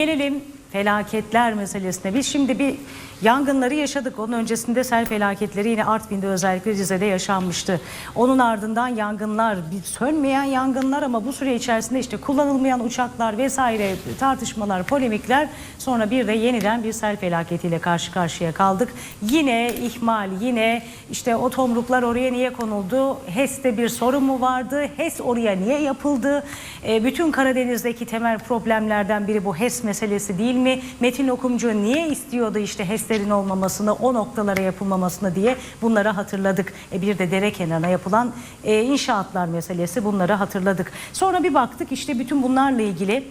Gelelim felaketler meselesine. Biz şimdi bir yangınları yaşadık. Onun öncesinde sel felaketleri yine Artvin'de özellikle Rize'de yaşanmıştı. Onun ardından yangınlar, bir sönmeyen yangınlar ama bu süre içerisinde işte kullanılmayan uçaklar vesaire tartışmalar, polemikler sonra bir de yeniden bir sel felaketiyle karşı karşıya kaldık. Yine ihmal, yine işte o tomruklar oraya niye konuldu? HES'te bir sorun mu vardı? HES oraya niye yapıldı? E, bütün Karadeniz'deki temel problemlerden biri bu HES meselesi değil mi? Metin Okumcu niye istiyordu işte HES'lerin olmamasını, o noktalara yapılmamasını diye bunları hatırladık. E, bir de dere kenarına yapılan e, inşaatlar meselesi bunları hatırladık. Sonra bir baktık işte bütün bunlarla ilgili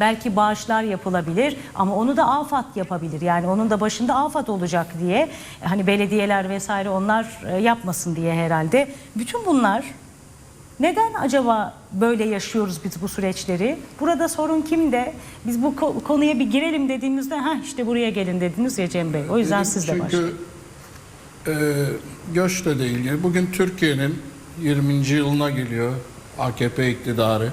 Belki bağışlar yapılabilir ama onu da AFAD yapabilir. Yani onun da başında AFAD olacak diye hani belediyeler vesaire onlar e, yapmasın diye herhalde. Bütün bunlar neden acaba böyle yaşıyoruz biz bu süreçleri? Burada sorun kimde? Biz bu ko- konuya bir girelim dediğimizde ha işte buraya gelin dediniz ya Cem Bey. O yüzden Dedim siz de başlayın. Çünkü e, göçle de ilgili. Bugün Türkiye'nin 20. yılına geliyor AKP iktidarı.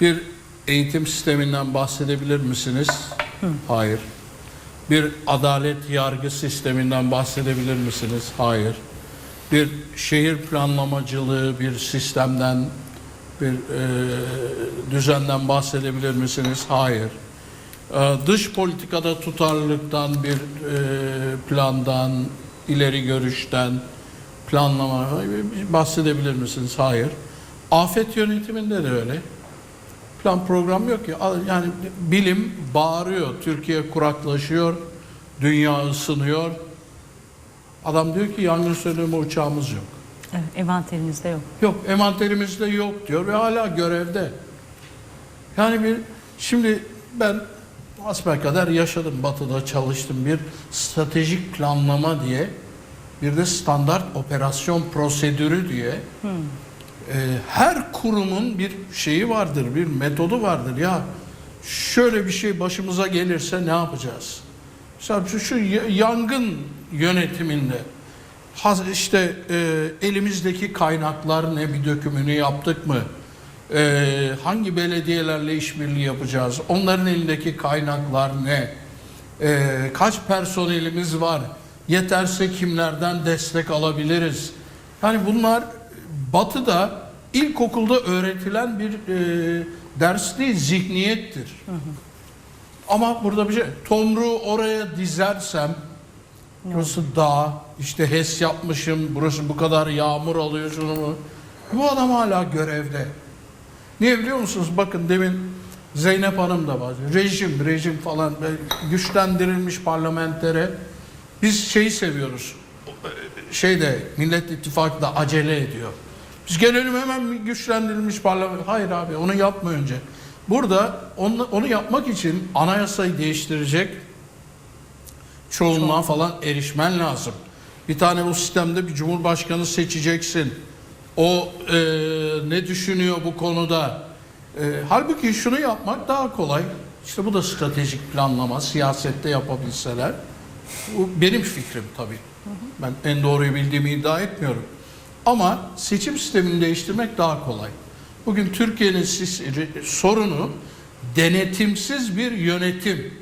Bir eğitim sisteminden bahsedebilir misiniz? Hayır. Bir adalet yargı sisteminden bahsedebilir misiniz? Hayır. Bir şehir planlamacılığı, bir sistemden, bir e, düzenden bahsedebilir misiniz? Hayır. Ee, Dış politikada tutarlılıktan bir e, plandan, ileri görüşten, planlama bahsedebilir misiniz? Hayır. Afet yönetiminde de öyle. Plan program yok ki. Yani bilim bağırıyor. Türkiye kuraklaşıyor, dünya ısınıyor. Adam diyor ki yangın söndürme uçağımız yok. Evet, envanterimizde yok. Yok envanterimizde yok diyor ve hala görevde. Yani bir şimdi ben kadar yaşadım batıda çalıştım bir stratejik planlama diye bir de standart operasyon prosedürü diye e, her kurumun bir şeyi vardır bir metodu vardır ya şöyle bir şey başımıza gelirse ne yapacağız? Mesela şu, yangın yönetiminde işte e, elimizdeki kaynaklar ne bir dökümünü yaptık mı? E, hangi belediyelerle işbirliği yapacağız? Onların elindeki kaynaklar ne? E, kaç personelimiz var? Yeterse kimlerden destek alabiliriz? Yani bunlar Batı'da ilkokulda öğretilen bir e, ders değil, zihniyettir. Ama burada bir şey, tomruğu oraya dizersem, burası dağ, işte HES yapmışım, burası bu kadar yağmur alıyor şunu? Bu adam hala görevde. Niye biliyor musunuz? Bakın demin Zeynep Hanım da var. Rejim, rejim falan güçlendirilmiş parlamentere. Biz şeyi seviyoruz. Şeyde Millet İttifakı da acele ediyor. Biz gelelim hemen güçlendirilmiş parlament. Hayır abi onu yapma önce. Burada onu, onu yapmak için anayasayı değiştirecek çoğunluğa falan erişmen lazım. Bir tane bu sistemde bir cumhurbaşkanı seçeceksin. O e, ne düşünüyor bu konuda? E, halbuki şunu yapmak daha kolay. İşte bu da stratejik planlama, siyasette yapabilseler. Bu benim fikrim tabii. Ben en doğruyu bildiğimi iddia etmiyorum. Ama seçim sistemini değiştirmek daha kolay. Bugün Türkiye'nin sorunu denetimsiz bir yönetim.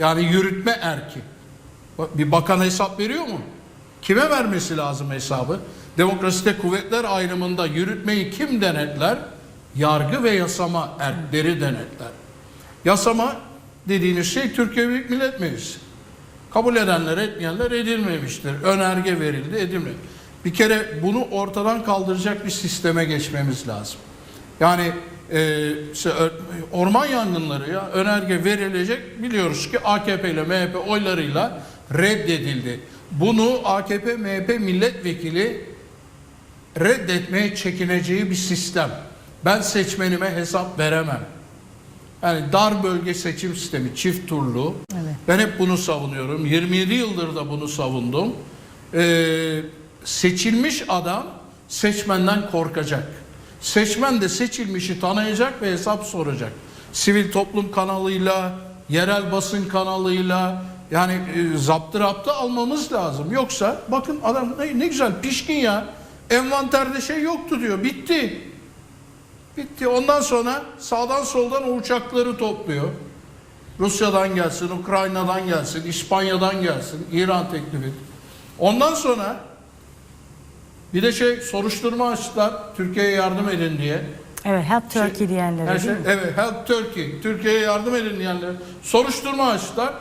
Yani yürütme erki. Bir bakan hesap veriyor mu? Kime vermesi lazım hesabı? Demokraside kuvvetler ayrımında yürütmeyi kim denetler? Yargı ve yasama erkleri denetler. Yasama dediğiniz şey Türkiye Büyük Millet Meclisi. Kabul edenler etmeyenler edilmemiştir. Önerge verildi edilmedi. Bir kere bunu ortadan kaldıracak bir sisteme geçmemiz lazım. Yani e, işte orman yangınları ya önerge verilecek biliyoruz ki AKP ile MHP oylarıyla reddedildi. Bunu AKP MHP milletvekili reddetmeye çekineceği bir sistem. Ben seçmenime hesap veremem. Yani dar bölge seçim sistemi çift turlu. Evet. Ben hep bunu savunuyorum. 27 yıldır da bunu savundum. Ee, seçilmiş adam seçmenden korkacak. Seçmen de seçilmişi tanıyacak ve hesap soracak. Sivil toplum kanalıyla, yerel basın kanalıyla yani e, zaptı raptı almamız lazım. Yoksa bakın adam ne, ne güzel pişkin ya. Envanterde şey yoktu diyor. Bitti. Bitti. Ondan sonra sağdan soldan o uçakları topluyor. Rusya'dan gelsin, Ukrayna'dan gelsin, İspanya'dan gelsin, İran teklif et. Ondan sonra bir de şey soruşturma açtılar Türkiye'ye yardım edin diye. Evet, Help Turkey Şey, diyenlere Her şey, evet, Help Turkey, Türkiye'ye yardım edin diyenler soruşturma açtılar.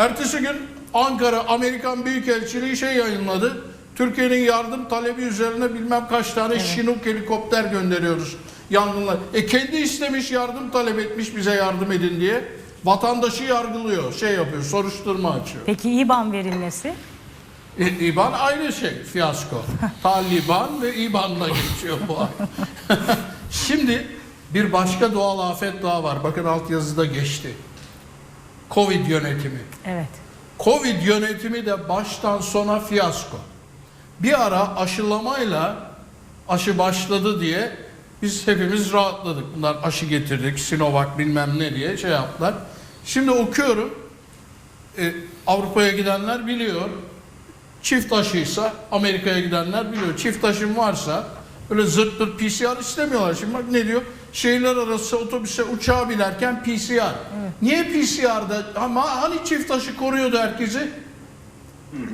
Ertesi gün Ankara Amerikan Büyükelçiliği şey yayınladı. Türkiye'nin yardım talebi üzerine bilmem kaç tane Chinook helikopter gönderiyoruz yangınlar. E kendi istemiş yardım talep etmiş bize yardım edin diye. Vatandaşı yargılıyor, şey yapıyor, soruşturma açıyor. Peki İBAN verilmesi? E, İBAN aynı şey, fiyasko. Taliban ve İBAN'la geçiyor bu ay. Şimdi bir başka doğal afet daha var. Bakın altyazıda geçti. Covid yönetimi. Evet. Covid yönetimi de baştan sona fiyasko. Bir ara aşılamayla aşı başladı diye biz hepimiz rahatladık. Bunlar aşı getirdik, Sinovac bilmem ne diye şey yaptılar. Şimdi okuyorum. E, Avrupa'ya gidenler biliyor. Çift aşıysa Amerika'ya gidenler biliyor. Çift aşım varsa öyle zırt pırt PCR istemiyorlar. Şimdi bak ne diyor? Şehirler arası otobüse uçağa binerken PCR. Niye PCR'da? Ama hani çift aşı koruyordu herkesi?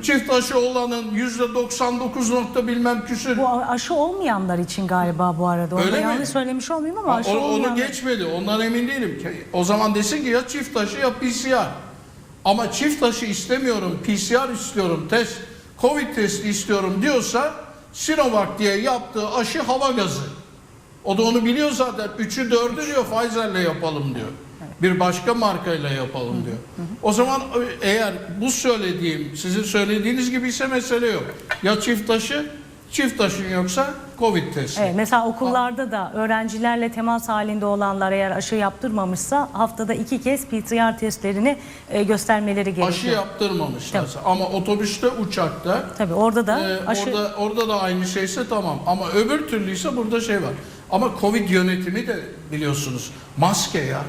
Çift aşı olanın yüzde 99 nokta bilmem küsür. Bu aşı olmayanlar için galiba bu arada. Onu Öyle da mi? yanlış söylemiş olmayayım ama Ha, aşı onu, onu olmayanlar. geçmedi. Ondan emin değilim. O zaman desin ki ya çift aşı ya PCR. Ama çift aşı istemiyorum, PCR istiyorum, test, Covid testi istiyorum diyorsa Sinovac diye yaptığı aşı hava gazı. O da onu biliyor zaten. Üçü dördü diyor Pfizer'le yapalım diyor. Bir başka markayla yapalım diyor. O zaman eğer bu söylediğim sizin söylediğiniz gibi ise mesele yok. Ya çift aşı, çift aşın yoksa Covid testi. Evet, mesela okullarda da öğrencilerle temas halinde olanlar eğer aşı yaptırmamışsa haftada iki kez PCR testlerini e, göstermeleri gerekiyor. Aşı yaptırmamışlar. Ama otobüste, uçakta Tabii orada da e, aşı orada orada da aynı şeyse tamam. Ama öbür türlüyse burada şey var. Ama Covid yönetimi de biliyorsunuz maske ya.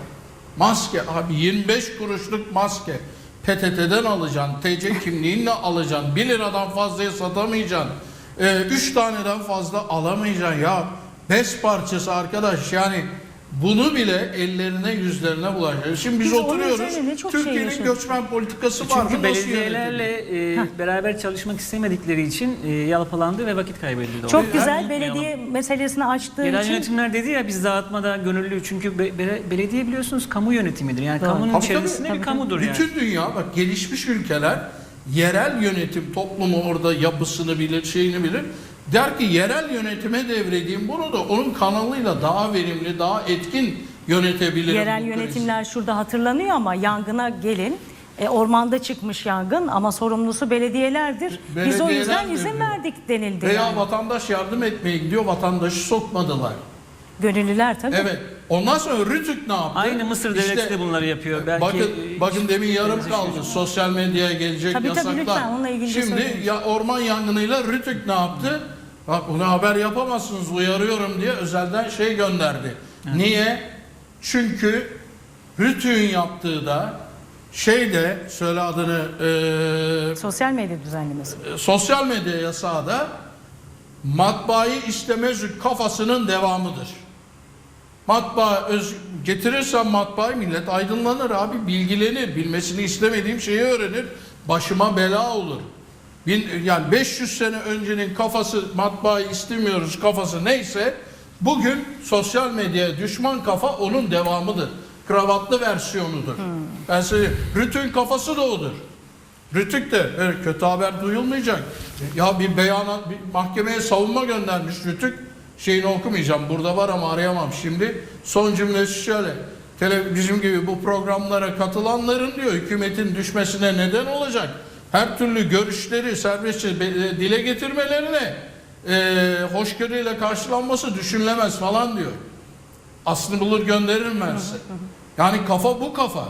Maske abi 25 kuruşluk maske. PTT'den alacaksın, TC kimliğinle alacaksın, 1 liradan fazlaya satamayacaksın, 3 taneden fazla alamayacaksın ya. Bez parçası arkadaş yani bunu bile ellerine yüzlerine bulaşıyor. Şimdi biz, Biz oturuyoruz. şey Türkiye'nin yaşadık. göçmen politikası var mı? Çünkü belediyelerle e, beraber çalışmak istemedikleri için e, yalpalandı ve vakit kaybedildi. çok Onu güzel unutmayalım. belediye meselesini açtığı Yerel için yönetimler dedi ya biz dağıtmada gönüllü çünkü be- be- belediye biliyorsunuz kamu yönetimidir. Yani Doğru. kamunun Tabii, içerisinde tabii. bir kamudur yani. Bütün dünya bak gelişmiş ülkeler yerel yönetim toplumu orada yapısını bilir, şeyini bilir. Der ki yerel yönetime devredeyim bunu da onun kanalıyla daha verimli, daha etkin yönetebilirim. yerel bu krizi. yönetimler şurada hatırlanıyor ama yangına gelin. E, ormanda çıkmış yangın ama sorumlusu belediyelerdir. Biz o yüzden Belediyeler izin devriyor. verdik denildi. Veya yani. vatandaş yardım etmeye gidiyor, vatandaşı sokmadılar. Gönüllüler tabii. Evet. Ondan sonra Rütük ne yaptı? Aynı Mısır İşte- devleti de bunları yapıyor. Belki bakın, bakın demin yarım kaldı. Sosyal medyaya gelecek Tabii, tabii, yasaklar. lütfen, onunla ilgili Şimdi ya orman yangınıyla Rütük ne yaptı? Bak bunu haber yapamazsınız uyarıyorum diye özelden şey gönderdi. Niye? Çünkü Rütük'ün yaptığı da şeyde söyle adını eee Sosyal medya düzenlemesi. e, sosyal medya yasağı da matbaayı istemezlik kafasının devamıdır. Matbaa öz, getirirsen matbaayı millet aydınlanır abi bilgilenir bilmesini istemediğim şeyi öğrenir başıma bela olur. Bin, yani 500 sene öncenin kafası matbaayı istemiyoruz kafası neyse bugün sosyal medyaya düşman kafa onun devamıdır. Kravatlı versiyonudur. Ben size Rütün kafası da odur. Rütük de evet, kötü haber duyulmayacak. Ya bir beyana bir mahkemeye savunma göndermiş Rütük. Şeyini okumayacağım. Burada var ama arayamam şimdi. Son cümlesi şöyle. Tele, bizim gibi bu programlara katılanların diyor hükümetin düşmesine neden olacak. Her türlü görüşleri serbestçe be- e, dile getirmelerine e, hoşgörüyle karşılanması düşünülemez falan diyor. Aslını bulur gönderirim ben size. Yani kafa bu kafa.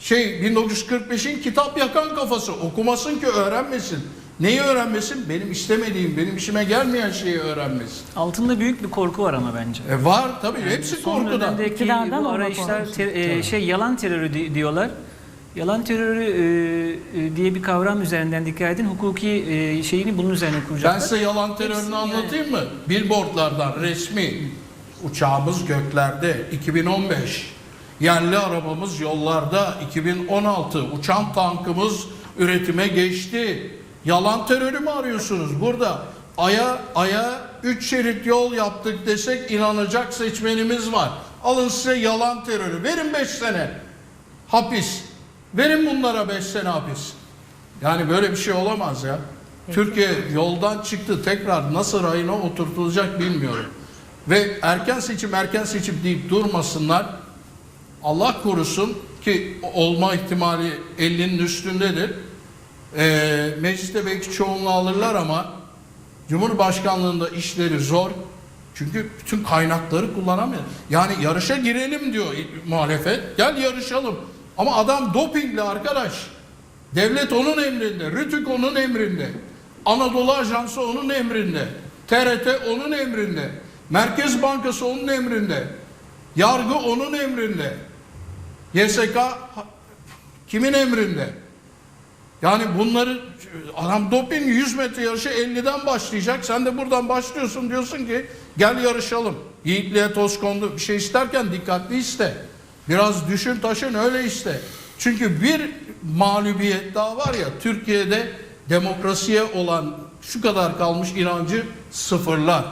Şey 1945'in kitap yakan kafası okumasın ki öğrenmesin. Neyi öğrenmesin? Benim istemediğim, benim işime gelmeyen şeyi öğrenmesin. altında büyük bir korku var ama bence. E var tabii hepsi Son korkudan. dönemdeki İktidardan bu arayışlar ter- e, şey yalan terörü di- diyorlar. Yalan terörü e, e, diye bir kavram üzerinden dikkat edin. Hukuki e, şeyini bunun üzerine Ben kuracaklar. size yalan terörünü Hepsini anlatayım mı? Billboardlardan resmi uçağımız göklerde 2015 Yerli arabamız yollarda 2016 uçan tankımız üretime geçti. Yalan terörü mü arıyorsunuz burada? Aya aya 3 şerit yol yaptık desek inanacak seçmenimiz var. Alın size yalan terörü. Verin 5 sene hapis. Verin bunlara 5 sene hapis. Yani böyle bir şey olamaz ya. Türkiye yoldan çıktı tekrar nasıl rayına oturtulacak bilmiyorum. Ve erken seçim erken seçim deyip durmasınlar. Allah korusun ki olma ihtimali 50'nin üstündedir. Ee, mecliste belki çoğunluğu alırlar ama Cumhurbaşkanlığında işleri zor. Çünkü bütün kaynakları kullanamıyor. Yani yarışa girelim diyor muhalefet. Gel yarışalım. Ama adam dopingli arkadaş. Devlet onun emrinde. Rütük onun emrinde. Anadolu Ajansı onun emrinde. TRT onun emrinde. Merkez Bankası onun emrinde. Yargı onun emrinde. YSK kimin emrinde? Yani bunları adam doping 100 metre yarışı 50'den başlayacak. Sen de buradan başlıyorsun diyorsun ki gel yarışalım. Yiğitliğe toz kondu bir şey isterken dikkatli iste. Biraz düşün taşın öyle iste. Çünkü bir mağlubiyet daha var ya Türkiye'de demokrasiye olan şu kadar kalmış inancı sıfırlar.